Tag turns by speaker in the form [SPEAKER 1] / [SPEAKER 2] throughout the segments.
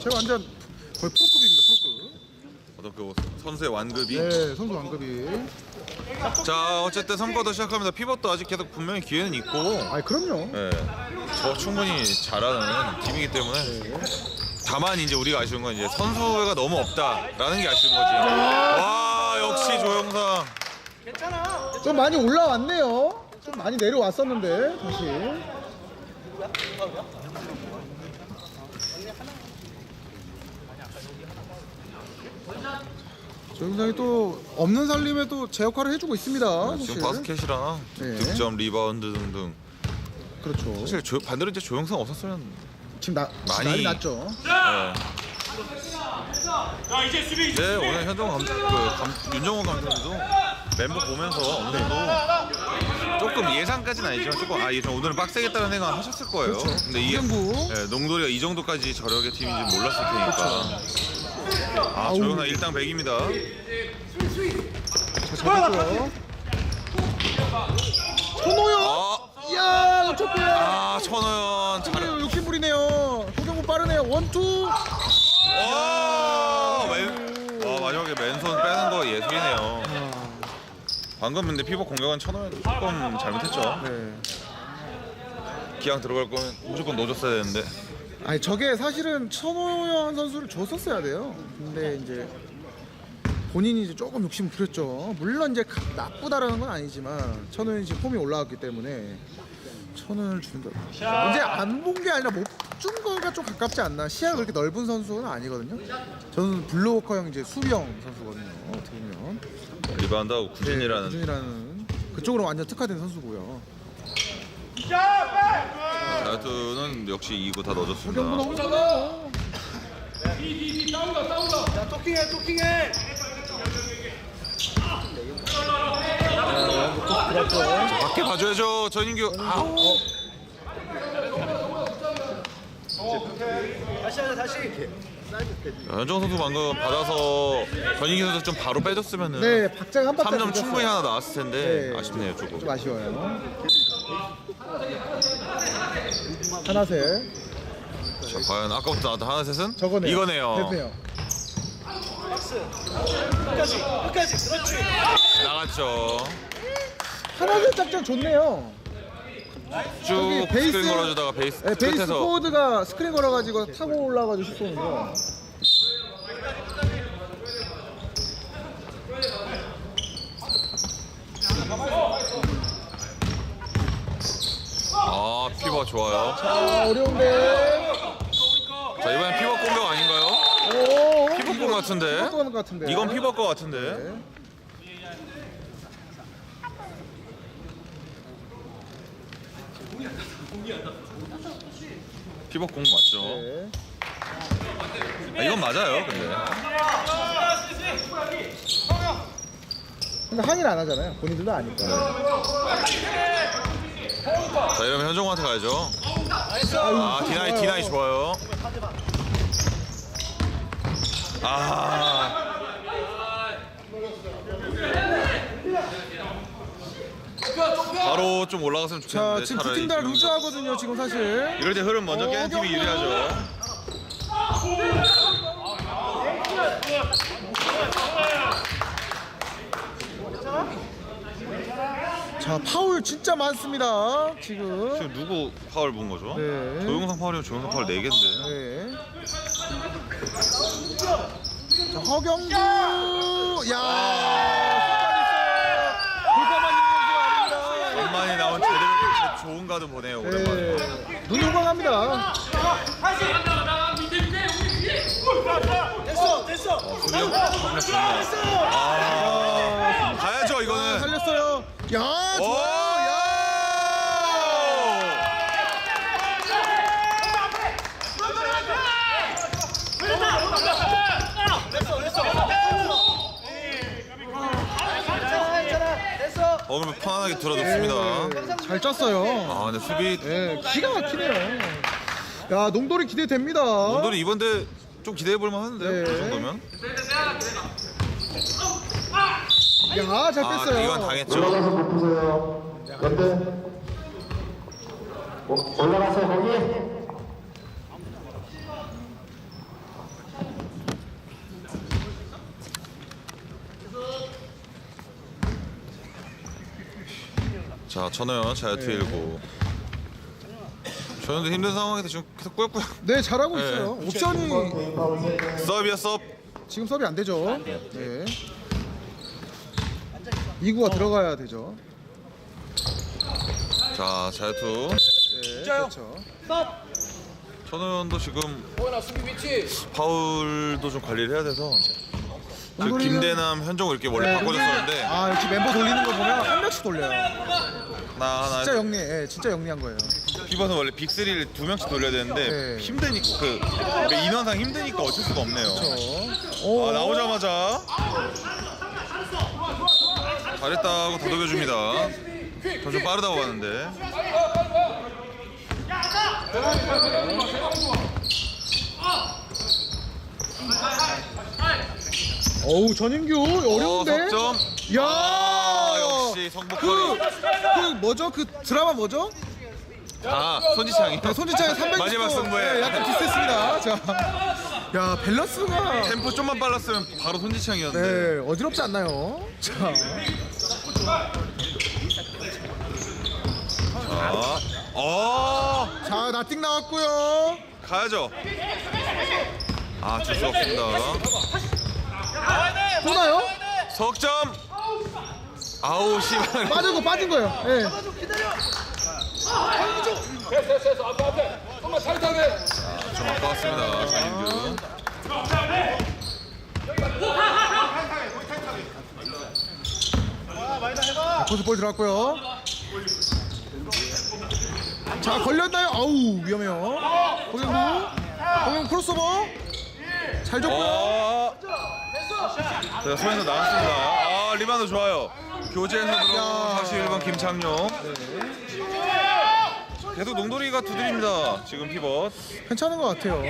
[SPEAKER 1] 제가 완전 거의 프로급입니다. 프로급.
[SPEAKER 2] 어떤 그 선수의 완급이.
[SPEAKER 1] 네, 선수 완급이.
[SPEAKER 2] 자 어쨌든 3쿼터 시작합니다. 피벗도 아직 계속 분명히 기회는 있고.
[SPEAKER 1] 아, 그럼요.
[SPEAKER 2] 네, 저 충분히 잘하는 팀이기 때문에. 다만 이제 우리가 아쉬운 건 이제 선수가 너무 없다라는 게 아쉬운 거지. 와 역시 조영상.
[SPEAKER 1] 좀 많이 올라왔네요. 좀 많이 내려왔었는데 다시. 조영상이 또 없는 살림에 또 제 역할을 해주고 있습니다. 사실.
[SPEAKER 2] 지금 바스켓이랑
[SPEAKER 1] 네.
[SPEAKER 2] 득점, 리바운드 등등.
[SPEAKER 1] 그렇죠.
[SPEAKER 2] 사실 조, 반대로 이제 조영상 없었으면
[SPEAKER 1] 지금 나
[SPEAKER 2] 많이-
[SPEAKER 1] 많이 났죠.
[SPEAKER 2] 네. 이제 오늘 현정 감, 그 감, 윤정호 감독도 멤버 보면서 어느 정도 조금 예상까지는 아니지만 조금 아 예상 오늘은 빡세겠다는 생각 하셨을 거예요.
[SPEAKER 1] 그렇죠.
[SPEAKER 2] 근데 이게
[SPEAKER 1] 이정구.
[SPEAKER 2] 네, 농도리가 이 정도까지 저력의 팀인지 몰랐을 테니까. 아. 조영상 일당 100입니다.
[SPEAKER 1] 자, 잡았고요. 천호영.
[SPEAKER 2] 아,
[SPEAKER 1] 이야, 놓쳤고요.
[SPEAKER 2] 아 천호연 잘.
[SPEAKER 1] 그래요, 욕심부리네요. 소경구 빠르네요. 원투.
[SPEAKER 2] 와, 왼, 와 마지막에 맨손 빼는 거 예술이네요. 방금 근데 피벗 공격은 천호연 조금 잘못했죠.
[SPEAKER 1] 네.
[SPEAKER 2] 기왕 들어갈 거면 무조건 넣어줬어야 되는데.
[SPEAKER 1] 아니 저게 사실은 천호영 선수를 줬었어야 돼요. 근데 이제 본인이 이제 조금 욕심 부렸죠. 물론 이제 가- 나쁘다라는 건 아니지만 천호영이 지금 폼이 올라왔기 때문에 천호영을 주는 거 이제 안 본 게 아니라 못 준 거가 좀 가깝지 않나. 시야가 그렇게 넓은 선수는 아니거든요. 저는 블로워커형 이제 수비형 선수거든요. 어떻게 보면.
[SPEAKER 2] 리바운드하고
[SPEAKER 1] 네,
[SPEAKER 2] 구진이라는
[SPEAKER 1] 구준이라는 그쪽으로 완전 특화된 선수고요.
[SPEAKER 2] 자유 역시 이거 다
[SPEAKER 1] 소경구
[SPEAKER 2] 넣어줬습니다.
[SPEAKER 1] 너무 잘해요.
[SPEAKER 2] 밖에 봐줘야죠, 전인규. 아, 어. 자, 현정 선수 방금 받아서 전인규 선수 좀 바로 빼줬으면은
[SPEAKER 1] 네, 박자가 한 박자
[SPEAKER 2] 3점
[SPEAKER 1] 늦었어요.
[SPEAKER 2] 충분히 하나 나왔을 텐데
[SPEAKER 1] 네.
[SPEAKER 2] 아쉽네요 조금.
[SPEAKER 1] 좀 아쉬워요. 하나셋
[SPEAKER 2] 자, 과연 아까부터 나왔던 하나 셋은
[SPEAKER 1] 저거네요.
[SPEAKER 2] 이거네요.
[SPEAKER 1] 됐네요.
[SPEAKER 2] 나갔죠.
[SPEAKER 1] 하나셋 작전 좋네요.
[SPEAKER 2] 쭉
[SPEAKER 1] 베이스-
[SPEAKER 2] 스크린 걸어주다가 베이스
[SPEAKER 1] 네, 베이스
[SPEAKER 2] 끝에서
[SPEAKER 1] 포워드가 스크린 걸어가지고 타고 올라가지고 슛 쏘는 거.
[SPEAKER 2] 아 피버 좋아요.
[SPEAKER 1] 아 어려운데.
[SPEAKER 2] 자 이번엔 피버 공격 아닌가요?
[SPEAKER 1] 오.
[SPEAKER 2] 피버 공 같은데?
[SPEAKER 1] 피벗 것 같은데.
[SPEAKER 2] 이건 피버 거 같은데.
[SPEAKER 1] 네.
[SPEAKER 2] 피버 공 맞죠?
[SPEAKER 1] 네.
[SPEAKER 2] 아, 이건 맞아요 근데.
[SPEAKER 1] 근데 항의를 안 하잖아요. 본인들도 아니까.
[SPEAKER 2] 자 이러면 현종한테 가야죠. 아 디나이. 디나이 좋아요. 아 바로 좀 올라갔으면
[SPEAKER 1] 자
[SPEAKER 2] 좋겠는데
[SPEAKER 1] 지금 두
[SPEAKER 2] 차라리
[SPEAKER 1] 팀다
[SPEAKER 2] 조용히.
[SPEAKER 1] 루즈하거든요. 지금 사실.
[SPEAKER 2] 이럴 때 흐름 먼저
[SPEAKER 1] 어,
[SPEAKER 2] 깨는 팀이. 유리하죠.
[SPEAKER 1] 자 파울 진짜 많습니다. 지금.
[SPEAKER 2] 지금 누구 파울 본 거죠?
[SPEAKER 1] 네.
[SPEAKER 2] 조용상 파울이면 조용상 파울 4개인데.
[SPEAKER 1] 네. 자, 허경구. 야. 불가만 있는 선수가 아닙니다.
[SPEAKER 2] 간만에 나온 제대로 좋은 가드 보네요 오랜만에.
[SPEAKER 1] 네. 눈이 호강합니다.
[SPEAKER 2] 수비형 정말 좋네요. 아, 가야죠
[SPEAKER 1] 아,
[SPEAKER 2] 이거는.
[SPEAKER 1] 살렸어요. 야,
[SPEAKER 2] 오!
[SPEAKER 1] 좋아요. 야.
[SPEAKER 2] 먹으면 편안하게 들어줬습니다.
[SPEAKER 1] 네, 잘 쪘어요.
[SPEAKER 2] 아 근데 수비
[SPEAKER 1] 네, 기가 막히네요. 야, 농돌이 기대됩니다.
[SPEAKER 2] 오늘이 이번 대회 좀 기대해 볼 만한데요.
[SPEAKER 1] 네.
[SPEAKER 2] 그 정도면.
[SPEAKER 1] 야, 잘
[SPEAKER 2] 아
[SPEAKER 1] 뺐어요.
[SPEAKER 2] 이건 당했죠.
[SPEAKER 3] 올라가서 못 보세요. 연대. 올라가서 거기.
[SPEAKER 2] 자 천호연 자유투
[SPEAKER 1] 네.
[SPEAKER 2] 일구. 저현도 힘든 상황에서 지금 계속 꾸역꾸역
[SPEAKER 1] 네 잘하고
[SPEAKER 2] 네.
[SPEAKER 1] 있어요. 옵션이
[SPEAKER 3] 개인 파울 3개.
[SPEAKER 2] 서브야 서브.
[SPEAKER 1] 지금 서비 안 되죠. 네. 2구가 들어가야 되죠.
[SPEAKER 2] 자 자유투.
[SPEAKER 1] 네, 그렇죠.
[SPEAKER 2] 천호연도 지금 파울도 좀 관리를 해야 돼서 그 김대남 현종 이렇게 원래
[SPEAKER 1] 네,
[SPEAKER 2] 바꿔줬었는데
[SPEAKER 1] 아 역시 멤버 돌리는 거 보면 한 명씩 돌려요.
[SPEAKER 2] 하나 하나
[SPEAKER 1] 진짜 영리, 예, 진짜 영리한 거예요.
[SPEAKER 2] 피벗은 원래 빅3를 두 명씩 돌려야 되는데
[SPEAKER 1] 네.
[SPEAKER 2] 힘드니까 그 인원상 힘드니까 어쩔 수가 없네요.
[SPEAKER 1] 어. 오,
[SPEAKER 2] 아, 나오자마자 잘했다고 다독여줍니다. 점점 빠르다고 하는데
[SPEAKER 1] 어우 전인규 어려운데.
[SPEAKER 2] 어, 석점.
[SPEAKER 1] 야,
[SPEAKER 2] 아, 역시 성북
[SPEAKER 1] 그,
[SPEAKER 2] 거리.
[SPEAKER 1] 그 뭐죠? 그 드라마 뭐죠?
[SPEAKER 2] 아 손지창이.
[SPEAKER 1] 네, 손지창의 300.
[SPEAKER 2] 마지막 승부에
[SPEAKER 1] 네, 약간 비슷했습니다. 자, 야 밸런스가
[SPEAKER 2] 템포 좀만 빨랐으면 바로 손지창이었는데.
[SPEAKER 1] 네 어지럽지 않나요? 자,
[SPEAKER 2] 자,
[SPEAKER 1] 어자 나띵 나왔고요.
[SPEAKER 2] 가야죠. 아, 줄 수 없습니다.
[SPEAKER 1] 또 나요?
[SPEAKER 2] 석점. 아우 씨발.
[SPEAKER 1] 빠진 거 빠진 거예요. 예.
[SPEAKER 2] 좀 아까웠습니다. 장인규.
[SPEAKER 1] 고스볼 들어갔고요. 자 걸렸나요? 아우 위험해요. 고경구, 고경 크로스오버 잘 줬고요.
[SPEAKER 2] 어. 자, 손에서 나왔습니다. 아, 리바운드 좋아요. 교체에서 들어온
[SPEAKER 1] 야.
[SPEAKER 2] 41번 김창룡. 계속 농돌이가 두드립니다. 지금 피벗.
[SPEAKER 1] 괜찮은 것 같아요.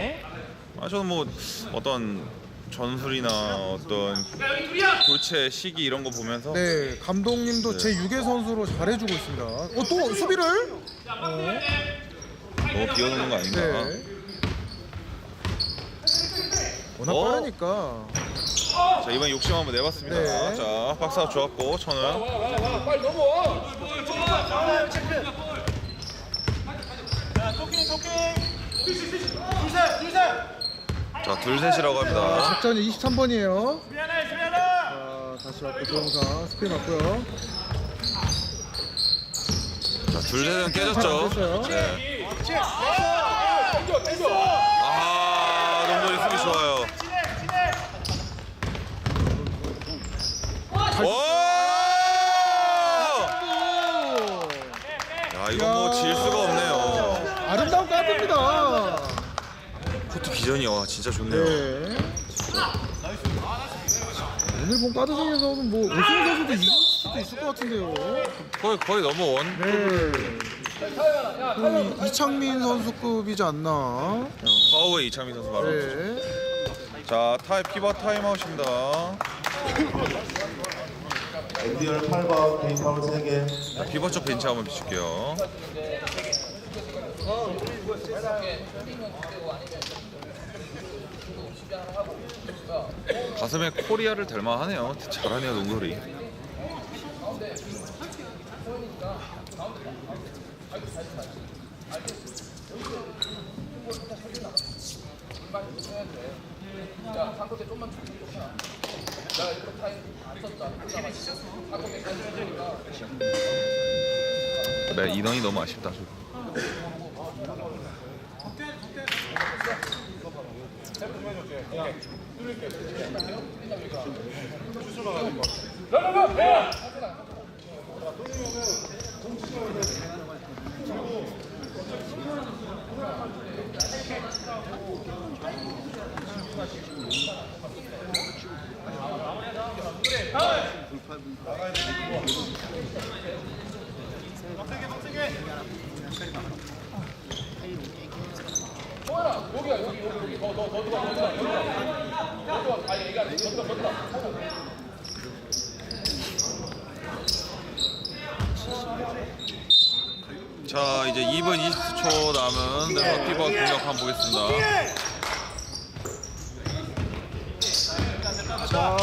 [SPEAKER 2] 아, 저는 뭐 어떤 전술이나 어떤 교체 시기 이런 거 보면서
[SPEAKER 1] 네 감독님도 제 6의 선수로 잘해주고 있습니다. 어 또 수비를?
[SPEAKER 2] 너무 비워놓는 거 아닌가.
[SPEAKER 1] 네. 워낙
[SPEAKER 2] 어?
[SPEAKER 1] 빠르니까.
[SPEAKER 2] 자, 이번 욕심 한번 내봤습니다.
[SPEAKER 1] 네.
[SPEAKER 2] 자, 박스아웃 좋았고, 천은. 자, 둘셋이라고 합니다.
[SPEAKER 1] 작전이 23번이에요. 자 다시 왔고 조영상 스크린 맞고요.
[SPEAKER 2] 자, 둘셋은
[SPEAKER 1] 안
[SPEAKER 2] 깨졌죠. 네. 아, 농돌이 수비 좋아요. 오! 야, 이건 뭐 질 수가 없네요.
[SPEAKER 1] 아름다운 까듭니다.
[SPEAKER 2] 코트 비전이 와 진짜 좋네요.
[SPEAKER 1] 네. 오늘 본 까드 중에서는 뭐 우승 선수도 이길 수도 있을 것 같은데요.
[SPEAKER 2] 거의 거의 넘어 원.
[SPEAKER 1] 네. 그 이창민 선수급이지 않나.
[SPEAKER 2] 파워웨이 이창민 선수 바로.
[SPEAKER 1] 네.
[SPEAKER 2] 자 타임 피버 타임아웃입니다.
[SPEAKER 3] 엔디얼 8번 개인 파울 3개.
[SPEAKER 2] 자, 피버 쪽 벤치 한번 비출게요. 가슴에 코리아를 닮아하네요. 잘하네요 농구리. 네, 인원이 너무 아쉽다. 자 이제 2분 20초 남은 데서 피버 공격 한번 보겠습니다.
[SPEAKER 1] 자,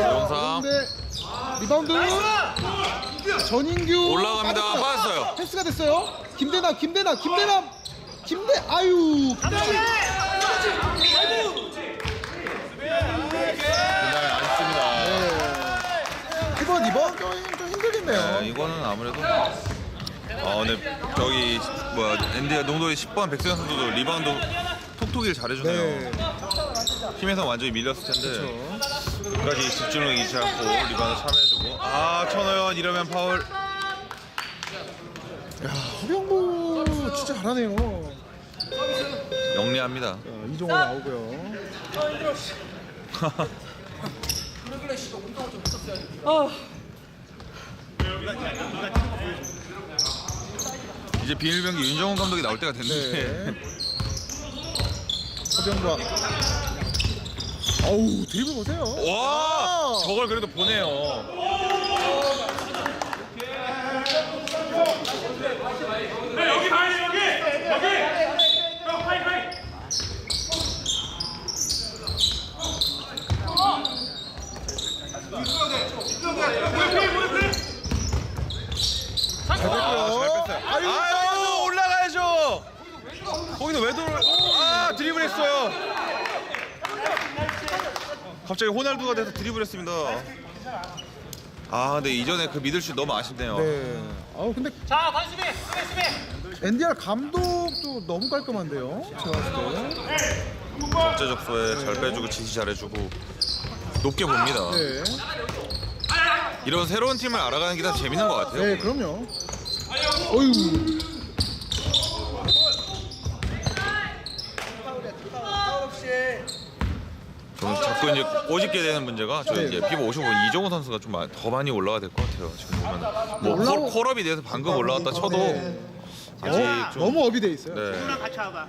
[SPEAKER 2] 영상.
[SPEAKER 1] 리바운드. 전인규
[SPEAKER 2] 올라갑니다.
[SPEAKER 1] 빠졌어요.
[SPEAKER 2] 빠졌어요.
[SPEAKER 1] 패스가 됐어요. 김대남, 김대남, 김대남, 김대 아유.
[SPEAKER 2] 그날
[SPEAKER 1] 경기는 좀 힘들겠네요.
[SPEAKER 2] 네, 이거는 아무래도 아 근데 저기 뭐야 엔디가 농도의 10번 백승현 선수도 리바운드 톡톡이를 잘해주네요.
[SPEAKER 1] 네.
[SPEAKER 2] 팀에서 완전히 밀렸을 텐데 끝까지 집중을 잃지 않고 리바운드 참여해주고 아 천호연 이러면 파울
[SPEAKER 1] 야, 허병보 진짜 잘하네요.
[SPEAKER 2] 영리합니다.
[SPEAKER 1] 자, 이종호 나오고요.
[SPEAKER 2] 이제 비밀병기 윤정훈 감독이 나올 때가
[SPEAKER 1] 네.
[SPEAKER 2] 됐는데
[SPEAKER 1] 허병보. 어우 드리블 보세요.
[SPEAKER 2] 와 저걸 그래도 보네요.
[SPEAKER 1] 잘 됐고요.
[SPEAKER 2] 아, 잘 뺐어요. 아유 올라가야죠. 거기서 왜 돌아? 아 드리블 했어요. 갑자기 호날두가 돼서 드리블했습니다. 아 근데 이전에 그 미들슛 너무 아쉽네요.
[SPEAKER 1] 네. 아우 근데
[SPEAKER 4] 자, 다시 수비, 수비, 수비.
[SPEAKER 1] NDR 감독도 너무 깔끔한데요. 제가 봤을 때.
[SPEAKER 2] 적재 적소에 잘 빼주고 지시 잘해주고 높게 봅니다.
[SPEAKER 1] 네.
[SPEAKER 2] 이런 새로운 팀을 알아가는 게더 재밌는 것 같아요.
[SPEAKER 1] 네, 그럼요. 어유.
[SPEAKER 2] 자꾸 이제 꼬집게 되는 문제가 저
[SPEAKER 1] 네.
[SPEAKER 2] 이제 피부 55 이정우 선수가 좀 더 많이 올라가야 될 것 같아요. 지금 보면 뭐
[SPEAKER 1] 올라오-
[SPEAKER 2] 콜, 콜업이 돼서 방금 올라갔다 쳐도
[SPEAKER 1] 네.
[SPEAKER 2] 아직
[SPEAKER 1] 어,
[SPEAKER 2] 좀
[SPEAKER 1] 너무 업이 돼 있어요.
[SPEAKER 2] 네.
[SPEAKER 4] 이노랑 같이 와봐.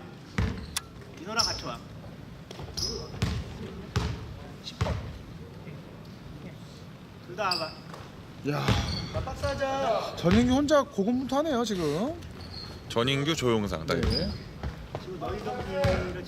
[SPEAKER 4] 이노랑 같이 와. 10번. 둘다 와봐.
[SPEAKER 1] 야,
[SPEAKER 4] 하자.
[SPEAKER 1] 전인규 혼자 고군분투하네요 지금.
[SPEAKER 2] 전인규 조용상 딱
[SPEAKER 1] 네.
[SPEAKER 4] 지금 너희 경기를